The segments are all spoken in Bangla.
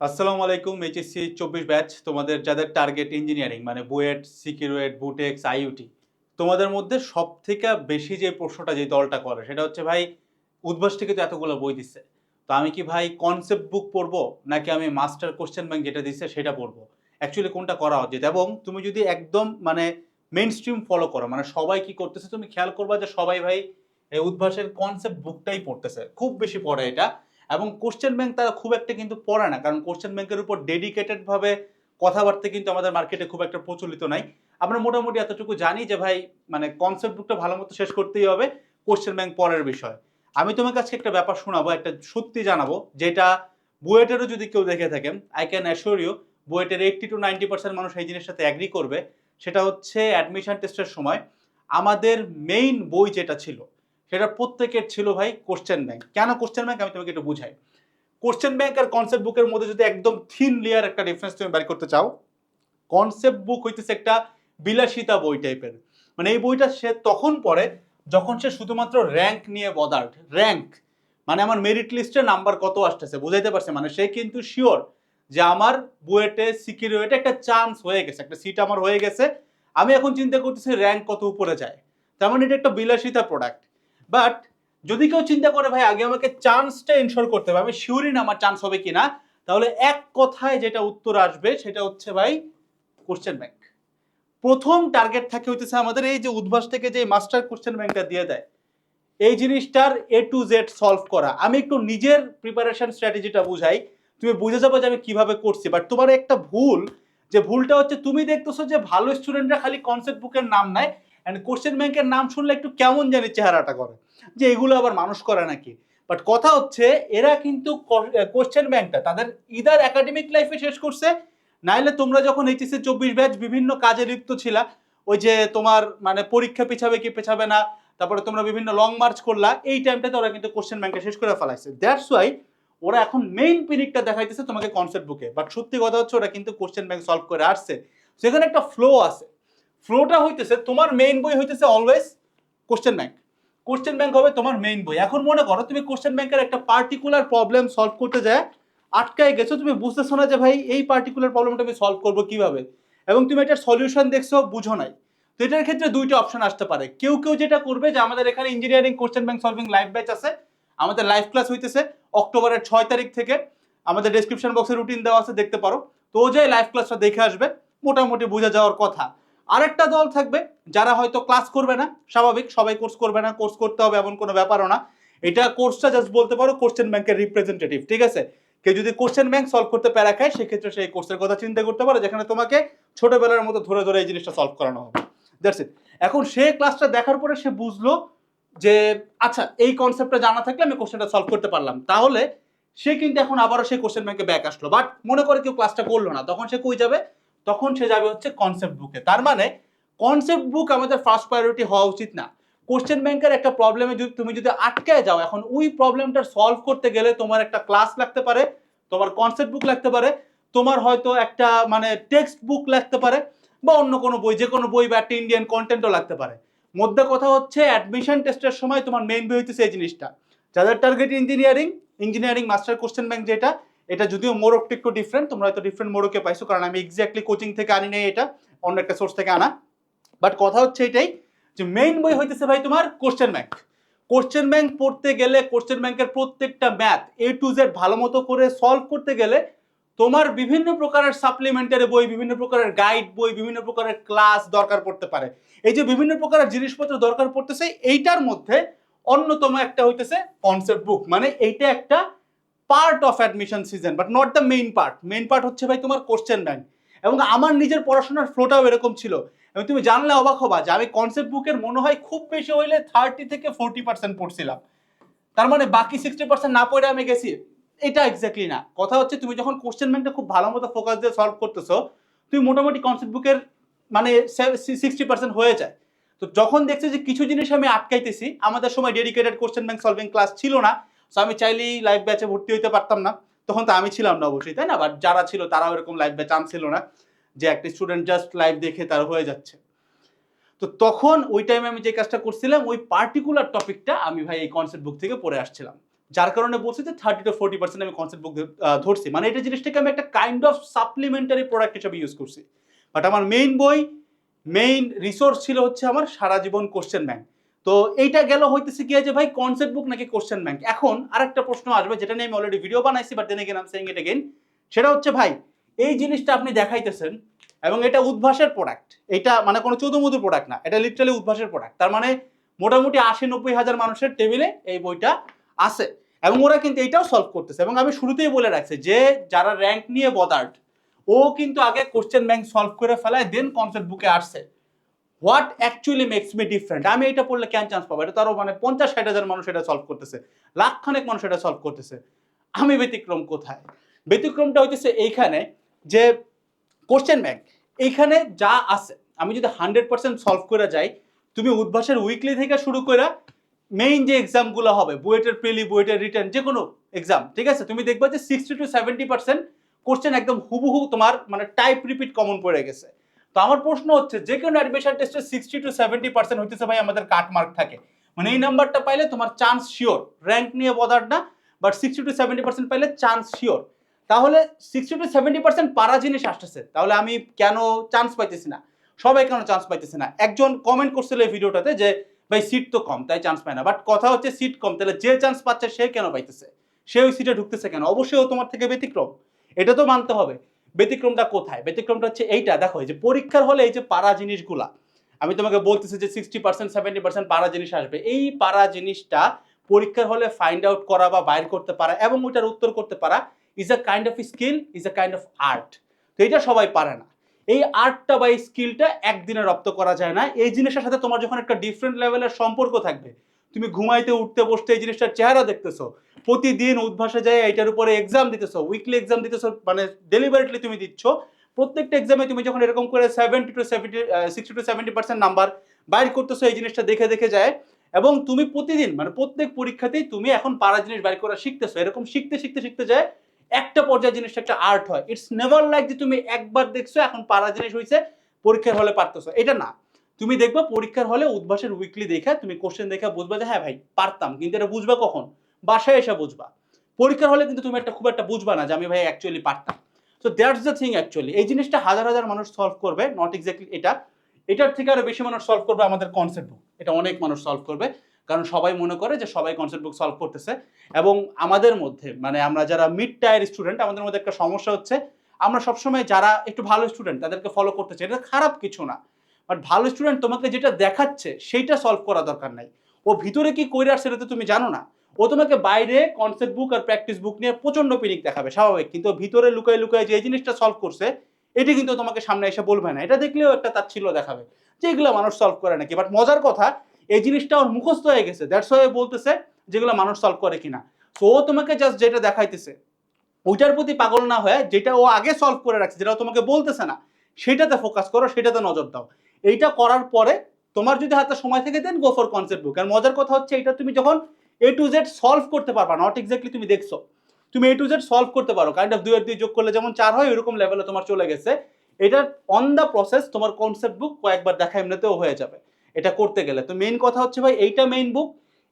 আসসালামু আলাইকুম এইচএসসি চব্বিশ ব্যাচ তোমাদের যাদের টার্গেট ইঞ্জিনিয়ারিং মানে বুয়েট সিকিউরেট বুটেক্স, আইইউটি, তোমাদের মধ্যে সব থেকে বেশি যে প্রশ্নটা যে দলটা করে, সেটা হচ্ছে ভাই উদ্ভাস তো এতগুলো বই দিচ্ছে। তো আমি কি ভাই কনসেপ্ট বুক পড়ব, নাকি আমি মাস্টার কোশ্চেন ব্যাংক যেটা দিচ্ছে সেটা পড়ব? অ্যাকচুয়ালি কোনটা করা উচিত? এবং তুমি যদি একদম মানে মেন স্ট্রিম ফলো করো মানে সবাই কি করতেছে, তুমি খেয়াল করবা যে সবাই ভাই এই উদ্ভাসের কনসেপ্ট বুকটাই পড়তেছে, খুব বেশি পড়ে এটা। এবং কোশ্চেন ব্যাংক তারা খুব একটা কিন্তু পড়ে না, কারণ কোশ্চেন ব্যাংকের উপর ডেডিকেটেড ভাবে কথাবার্তা কিন্তু আমাদের মার্কেটে খুব একটা প্রচলিত নাই। আমরা মোটামুটি এতটুকু জানি যে ভাই মানে কনসেপ্ট বুকটা ভালো মতো শেষ করতেই হবে কোশ্চেন ব্যাংক পরের বিষয়। আমি তোমার কাছে একটা ব্যাপার শোনাবো, একটা সত্যি জানাব, যেটা বুয়েটেরও যদি কেউ দেখে থাকেন আই ক্যান অ্যাসিওর ইউ বুয়েটের এইট্টি টু নাইনটি পার্সেন্ট মানুষ এই জিনিসটাতে অ্যাগ্রি করবে। সেটা হচ্ছে অ্যাডমিশন টেস্টের সময় আমাদের মেইন বই যেটা ছিল সেটা প্রত্যেকের ছিল ভাই কোশ্চেন ব্যাংক কেন কোশ্চেন ব্যাংক আমি তোমাকে একটু বুঝাই। কোশ্চেন ব্যাংক আর কনসেপ্ট বুকের মধ্যে যদি একদম থিন লেয়ার একটা ডিফারেন্স তুমি বের করতে চাও কনসেপ্ট বুক হইতেছে একটা বিলাসিতা বই টাইপের মানে এই বইটা সে তখন পড়ে যখন সে শুধুমাত্র র্যাঙ্ক নিয়ে বদার্ড র্যাঙ্ক মানে আমার মেরিট লিস্টে নাম্বার কত আসতেছে, বুঝাইতে পারছে? মানে সে কিন্তু শিওর যে আমার বুয়েটে সিকিউরিটি একটা চান্স হয়ে গেছে, একটা সিট আমার হয়ে গেছে। আমি এখন চিন্তা করতেছি র্যাঙ্ক কত উপরে যায়। তার মানে এটা একটা বিলাসিতা প্রোডাক্ট বাট যদি কেউ চিন্তা করে, ভাই, আগে আমাকে চান্সটা ইনশোর করতে হবে, আমি শিওরই না আমার চান্স হবে কিনা? তাহলে এক কথায় যেটা উত্তর আসবে, সেটা হচ্ছে, ভাই কোশ্চেন ব্যাংক প্রথম টার্গেট থাকে হইতেছে আমাদের এই যে উদ্ভাস থেকে যে মাস্টার কোশ্চেন ব্যাংকটা দিয়ে দেয়। এই জিনিসটার এ টু জেড সলভ করা। আমি একটু নিজের প্রিপারেশন স্ট্র্যাটেজিটা বুঝাই। তুমি বুঝে যাব যে আমি কীভাবে করছি। বাট তোমার একটা ভুল, যে ভুলটা হচ্ছে, তুমি দেখতেছো যে ভালো স্টুডেন্টরা খালি কনসেপ্ট বুকের নাম নেয়। অ্যান্ড কোশ্চেন ব্যাংকের নাম শুনলে একটু কেমন জানি চেহারাটা করে? যে এগুলো আবার মানুষ করে নাকি? বাট কথা হচ্ছে, এরা কিন্তু কোশ্চেন ব্যাংকটা তাদের ইদার একাডেমিক লাইফে শেষ করছে, নাইলে তোমরা যখন এইচএসসি চব্বিশ ব্যাচ বিভিন্ন কাজে লিপ্ত ছিলা, ওই যে তোমার মানে পরীক্ষা পিছাবে কি পেছাবে না, তারপরে তোমরা বিভিন্ন লং মার্চ করলা, এই টাইমটাতে ওরা কিন্তু কোশ্চেন ব্যাংকে শেষ করে ফেলাইছে। দ্যাটস ওয়াই ওরা এখন মেইন পিরিয়ডটা দেখাইতেছে তোমাকে কনসেপ্ট বুকে বাট সত্যি কথা হচ্ছে, ওরা কিন্তু কোশ্চেন ব্যাংক সলভ করে আসছে। সেখানে একটা ফ্লো আছে। ফ্লোটা হইতেছে, তোমার মেইন বই হইতেছে always question bank question bank হবে তোমার মেইন বই। এখন মনে করো, তুমি কোশ্চেন ব্যাংকের একটা পার্টিকুলার প্রবলেম সলভ করতে যায়, আটকায় গেছো, তুমি বুঝতেছো না যে ভাই, এই পার্টিকুলার প্রবলেমটা আমি সলভ করব কীভাবে? এবং তুমি এটার সলিউশন দেখছ, বুঝো নাই। তো এটার ক্ষেত্রে দুইটা অপশন আসতে পারে। কেউ কেউ যেটা করবে যে, আমাদের এখানে engineering question bank solving live batch আছে, আমাদের লাইভ ক্লাস হইতেছে অক্টোবরের ছয় তারিখ থেকে। আমাদের ডেসক্রিপশন বক্সে রুটিন দেওয়া আছে, দেখতে পারো। তো ও যে লাইভ ক্লাসটা দেখে আসবে, মোটামুটি বোঝা যাওয়ার কথা। আরেকটা দল থাকবে যারা হয়তো ক্লাস করবে না, স্বাভাবিক, সবাই কোর্স করবে না কোর্স করতে হবে এমন কোনো ব্যাপারও না। এটা কোর্সটা জাস্ট বলতে পারো কোশ্চেন ব্যাংকের রিপ্রেজেন্টেটিভ ঠিক আছে? কেউ যদি কোশ্চেন ব্যাংক সলভ করতে প্যারা খায়, সেক্ষেত্রে সেই কোর্সের কথা চিন্তা করতে পারে, যেখানে তোমাকে ছোটবেলার মতো ধরে ধরে এই জিনিসটা সলভ করানো হবে। ইট এখন সে ক্লাসটা দেখার পরে সে বুঝলো যে আচ্ছা এই কনসেপ্টটা জানা থাকলে আমি কোশ্চেনটা সলভ করতে পারলাম। তাহলে সে কিন্তু এখন আবারও সেই কোশ্চেন ব্যাংকে ব্যাক আসলো। বাট মনে করে কেউ ক্লাসটা করল না, তখন সে কই যাবে? তখন সে যাবে হচ্ছে কনসেপ্ট বুকে তার মানে কনসেপ্ট বুক আমাদের ফার্স্ট প্রায়োরিটি হওয়া উচিত না। কোশ্চেন ব্যাংকের একটা প্রবলেমে যদি তুমি যদি আটকায় যাও, এখন ওই প্রবলেমটা সলভ করতে গেলে তোমার একটা ক্লাস লাগতে পারে, তোমার কনসেপ্ট বুক লাগতে পারে, তোমার হয়তো একটা মানে টেক্সট বুক লাগতে পারে, বা অন্য কোনো বই, যে কোনো বই বা একটা ইন্ডিয়ান কন্টেন্টও লাগতে পারে। মধ্যে কথা হচ্ছে অ্যাডমিশন টেস্টের সময় তোমার মেইন বই হইতেছে এই জিনিসটা। যাদের target engineering engineering master question bank যেটা এটা যদিও মোড়কটা একটু ডিফারেন্ট তোমরা হয়তো ডিফারেন্ট মোরকে পাইছো, কারণ আমি এক্স্যাক্টলি কোচিং থেকে আনি নাই এটা, অন্য একটা সোর্স থেকে আনা। বাট কথা হচ্ছে এটাই যে মেইন বই হইতেছে ভাই তোমার কোশ্চেন ব্যাংক কোশ্চেন ব্যাংক পড়তে গেলে কোশ্চেন ব্যাংকের প্রত্যেকটা ম্যাথ এ টু জেড ভালো মতো করে সলভ করতে গেলে তোমার বিভিন্ন প্রকারের সাপ্লিমেন্টারি বই, বিভিন্ন প্রকারের গাইড বই, বিভিন্ন প্রকারের ক্লাস দরকার পড়তে পারে। এই যে বিভিন্ন প্রকারের জিনিসপত্র দরকার পড়তেছে, এইটার মধ্যে অন্যতম একটা হইতেছে কনসেপ্ট বুক মানে এইটা একটা part of admission season but not the main part main part হচ্ছে ভাই তোমার কোশ্চেন ব্যাংক এবং আমার নিজের পড়াশোনার ফ্লোটাও এরকম ছিল। এবং তুমি জানলে অবাক হবা যে আমি কনসেপ্ট বুকের মনে হয় খুব বেশি হইলে থার্টি থেকে ফোরটি পার্সেন্ট পড়ছিলাম। তার মানে বাকি সিক্সটি পার্সেন্ট না পড়ে আমি গেছি। এটা এক্স্যাক্টলি না। কথা হচ্ছে তুমি যখন কোশ্চেন ব্যাংকটা খুব ভালো মতো ফোকাস দিয়ে সলভ করতেছো, তুমি মোটামুটি কনসেপ্ট বুকের মানে সিক্সটি পার্সেন্ট হয়ে যায়। তো যখন দেখছি যে কিছু জিনিস আমি আটকাইতেছি, আমাদের সময় dedicated question bank solving class ছিল না সো আমি চাইলেই লাইভ ব্যাচে ভর্তি হইতে পারতাম না। তখন তো আমি ছিলাম না অবশ্যই, তাই না? বাট যারা ছিল, তারাও এরকম লাইভ ব্যাচ আনছিল না। যে একটা স্টুডেন্ট জাস্ট লাইভ দেখে তার হয়ে যাচ্ছে। তো তখন ওই টাইমে আমি যে কাজটা করছিলাম, ওই পার্টিকুলার টপিকটা আমি ভাই এই কনসেপ্ট বুক থেকে পড়ে আসছিলাম। যার কারণে বলছি যে থার্টি টু ফোর্টি পার্সেন্ট আমি কনসেপ্ট বুক ধরছি। মানে এটা জিনিসটাকে আমি একটা কাইন্ড অফ সাপ্লিমেন্টারি প্রোডাক্ট হিসেবে ইউজ করছি। বাট আমার মেইন বই মেইন রিসোর্স ছিল হচ্ছে আমার সারা জীবন কোশ্চেন ব্যাংক তো এইটা গেল হইতেছে কি যে, ভাই কনসেপ্ট বুক নাকি কোশ্চেন ব্যাংক এখন আরেকটা প্রশ্ন আসবে যেটা নিয়ে আমি অলরেডি ভিডিও বানাইছি but then again I'm saying it again সেটা হচ্ছে, ভাই, এই জিনিসটা আপনি দেখাইতেছেন এবং এটা উদ্ভাসের প্রোডাক্ট এটা মানে কোনো চৌদমধুর প্রোডাক্ট না, এটা লিটারালি উদ্ভাসের প্রোডাক্ট তার মানে মোটামুটি আশি নব্বই হাজার মানুষের টেবিলে এই বইটা আছে এবং ওরা কিন্তু এটাও সলভ করতেছে। এবং আমি শুরুতেই বলে রাখছি যে, যারা র্যাঙ্ক নিয়ে বদার্ড ও কিন্তু আগে কোশ্চেন ব্যাংক সলভ করে ফেলায় দেন কনসেপ্ট বুকে আসছে। What actually makes me different আমি এটা পড়লে কেন চান্স পাবো? এটা তো মানে পঞ্চাশ, ষাট হাজার মানুষ এটা সলভ করতেছে। লাখখানেক মানুষ এটা সলভ করতেছে। আমি ব্যতিক্রম কোথায়? ব্যতিক্রমটা হইতেছে এইখানে যে কোশ্চেন ব্যাংক এইখানে যা আছে, আমি যদি হান্ড্রেড পার্সেন্ট সলভ করে যাই, তুমি উদ্ভাসের উইকলি থেকে শুরু করে মেইন যে এক্সামগুলো হবে, বুয়েটের প্রিলি বুয়েটের রিটার্ন যে কোনো এক্সাম ঠিক আছে? তুমি দেখবে যে sixty to seventy percent question একদম হুবহু তোমার মানে টাইপ রিপিট কমন পড়ে গেছে। তো আমার প্রশ্ন হচ্ছে, যে কোনো অ্যাডমিশন টেস্টে সিক্সটি টু সেভেন্টি পার্সেন্ট হইতেছে ভাই আমাদের কাট মার্ক থাকে। মানে এই নাম্বারটা পাইলে তোমার চান্স শিওর র্যাঙ্ক নিয়ে বদার না but sixty to seventy percent পাইলে চান্স শিওর তাহলে সিক্সটি টু সেভেন্টি পার্সেন্ট পারা জিনিস আসতেছে। তাহলে আমি কেন চান্স পাইতেছি না? সবাই কেন চান্স পাইতেছে না? একজন কমেন্ট করছিল এই ভিডিওটাতে যে, ভাই সিট তো কম, তাই চান্স পায় না। বাট কথা হচ্ছে সিট কম, তাহলে যে চান্স পাচ্ছে সে কেন পাইতেছে? সে ওই সিটে ঢুকতেছে কেন? অবশ্যই ও তোমার থেকে ব্যতিক্রম। এটা তো মানতে হবে। ব্যতিক্রমটা কোথায়? ব্যতিক্রমটা হচ্ছে এইটা। দেখো, এই যে পরীক্ষার হলে এই যে পারা জিনিসগুলা, আমি তোমাকে বলতেছি যে সিক্সটি পার্সেন্ট সেভেন্টি পার্সেন্ট পারা জিনিস আসবে। এই পারা জিনিসটা পরীক্ষার হলে ফাইন্ড আউট করা বা বাইর করতে পারা এবং ওইটার উত্তর করতে পারা is a kind of skill is a kind of art তো এটা সবাই পারে না। এই আর্টটা বা এই স্কিলটা একদিনে রপ্ত করা যায় না। এই জিনিসের সাথে তোমার যখন একটা ডিফারেন্ট লেভেলের সম্পর্ক থাকবে তুমি ঘুমাইতে, উঠতে, বসতে এই জিনিসটার চেহারা দেখতেছো। প্রতিদিন উদ্ভাসে যায় এটার উপরে এক্সাম দিতেছো উইকলি এক্সাম দিতেছো মানে ডেলিভারেটলি তুমি দিচ্ছ। প্রত্যেকটা এক্সামে তুমি যখন এরকম করে seventy to seventy sixty to seventy percent number বাইর করতেছো, এই জিনিসটা দেখে দেখে যায়। এবং তুমি প্রতিদিন মানে প্রত্যেক পরীক্ষাতেই তুমি এখন পারা জিনিস বাইর করা শিখতেছো। এরকম শিখতে শিখতে শিখতে যায়, একটা পর্যায়ে জিনিসটা একটা আর্ট হয়। ইটস নেভার লাইক যে তুমি একবার দেখছ, এখন পারা জিনিস হয়েছে পরীক্ষার হলে পারতেছো। এটা না। তুমি দেখবে পরীক্ষার হলে উদ্ভাসের উইকলি দেখে তুমি কোশ্চেন দেখে বুঝবা যে হ্যাঁ ভাই, পারতাম। কিন্তু এটা বুঝবা কখন? বাসায় এসে বুঝবা। পরীক্ষার হলে কিন্তু তুমি একটা খুব একটা বুঝবা না যে আমি ভাই অ্যাকচুয়ালি পারতাম। So that's the thing actually এই জিনিসটা হাজার হাজার মানুষ সলভ করবে নট এক্স্যাক্টলি এটা। এটার থেকে আরও বেশি মানুষ সলভ করবে আমাদের কনসেপ্ট বুক এটা অনেক মানুষ সলভ করবে। কারণ সবাই মনে করে যে সবাই কনসেপ্ট বুক সলভ করতেছে। এবং আমাদের মধ্যে মানে আমরা যারা মিড টায়ার স্টুডেন্ট আমাদের মধ্যে একটা সমস্যা হচ্ছে, আমরা সবসময় যারা একটু ভালো স্টুডেন্ট তাদেরকে ফলো করতে চাই এটা খারাপ কিছু না। বাট ভালো স্টুডেন্ট তোমাকে যেটা দেখাচ্ছে, সেইটা সলভ করা দরকার নাই। ও ভিতরে কি করে আর সেটা তো তুমি জানো না। ও তোমাকে বাইরে কনসেপ্ট বুক আর প্র্যাকটিস বুক নিয়ে প্রচণ্ড পিনিক দেখাবে, স্বাভাবিক। কিন্তু ভিতরে লুকায় লুকায় যে জিনিসটা সলভ করছে, এটি কিন্তু তোমাকে সামনে এসে বলবে না। এটা দেখলেও একটা তার ছিল দেখাবে যে এগুলো মানুষ সলভ করে নাকি। বাট মজার কথা, এই জিনিসটা ওর মুখস্থ হয়ে গেছে। দ্যাটস ওয়াই বলতেছে যেগুলো মানুষ সলভ করে কিনা। তো ও তোমাকে জাস্ট যেটা দেখাইতেছে, ওইটার প্রতি পাগল না হয়ে যেটা ও আগে সলভ করে রাখছে, যেটা তোমাকে বলতেছে না, সেটাতে ফোকাস করো, সেটাতে নজর দাও। এইটা করার পরে তোমার যদি হাতে সময় থেকে দেন গো ফর কনসেপ্ট বুক আর মজার কথা হচ্ছে এটা তুমি যখন এ টু জেড সলভ করতে পারবা নট এক্স্যাক্টলি তুমি দেখছ, তুমি এ টু জেড সলভ করতে পারো কাইন্ড অফ দুই আর দুই যোগ করলে যেমন চার হয় এরকম লেভেলে তোমার চলে গেছে। এটা অন দ্য প্রসেস তোমার কনসেপ্ট বুক কয়েকবার দেখা এমনিতেও হয়ে যাবে, এটা করতে গেলে। তো মেইন কথা হচ্ছে ভাই, এইটা মেইন বুক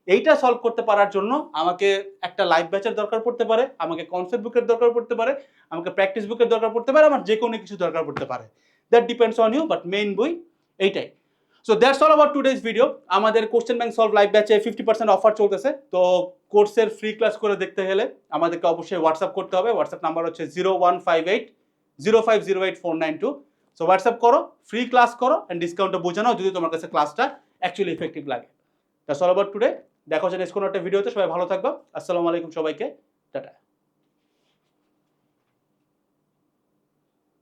এইটা সলভ করতে পারার জন্য আমাকে একটা লাইভ ব্যাচের দরকার পড়তে পারে, আমাকে কনসেপ্ট বুকের দরকার পড়তে পারে, আমাকে প্র্যাকটিস বুকের দরকার পড়তে পারে, আমার যে কোনো কিছু দরকার পড়তে পারে। That depends on you but main বই এইটাই। So that's all about today's video আমাদের কোশ্চেন ব্যাংক সলভ লাইভ ব্যাচে ফিফটি পার্সেন্ট অফার চলতেছে। তো কোর্সের ফ্রি ক্লাস করে দেখতে গেলে আমাদেরকে অবশ্যই হোয়াটসঅ্যাপ করতে হবে। হোয়াটসঅ্যাপ নাম্বার হচ্ছে zero one five eight zero five zero eight four nine two so WhatsApp করো ফ্রি ক্লাস করো অ্যান্ড ডিসকাউন্টটা বুঝে নাও যদি তোমার কাছে ক্লাসটা অ্যাকচুয়ালি ইফেক্টিভ লাগে। দ্যাটস অল অ্যাবাউট টুডে দেখো যে নেক্সট কোনো একটা ভিডিওতে সবাই ভালো থাকবে। আসসালামু আলাইকুম সবাইকে। টাটা।